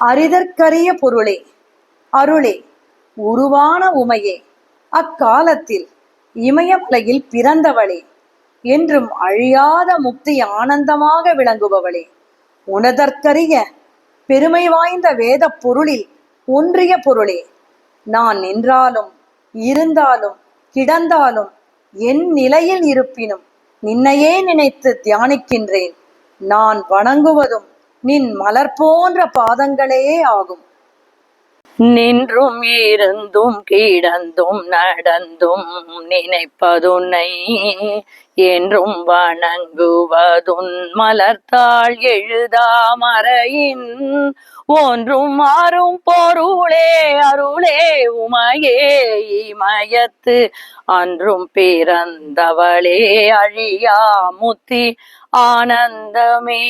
அரிதற்கரிய பொருளே அருளே உருவான உமையே அக்காலத்தில் இமயமலையில் பிறந்தவளே என்றும் அழியாத முக்தி ஆனந்தமாக விளங்குபவளே. உனதற்கரிய பெருமை வாய்ந்த வேதப் பொருளில் ஒன்றிய பொருளே நான் நின்றாலும் இருந்தாலும் கிடந்தாலும் என் நிலையில் இருப்பினும் நின்னையே நினைத்து தியானிக்கின்றேன். நான் வணங்குவதும் நின் மலர் போன்ற பாதங்களே ஆகும். நின்றும் இருந்தும் கிடந்தும் நடந்தும் நினைப்பதுன்னை என்றும் வணங்குவதுன் மலர்த்தாள் எழுதாமறையின் ஒன்றும் மாறும் பொருளே அருளே உமையே இமயத்து அன்றும் பிறந்தவளே அழியா முத்தி ஆனந்தமே.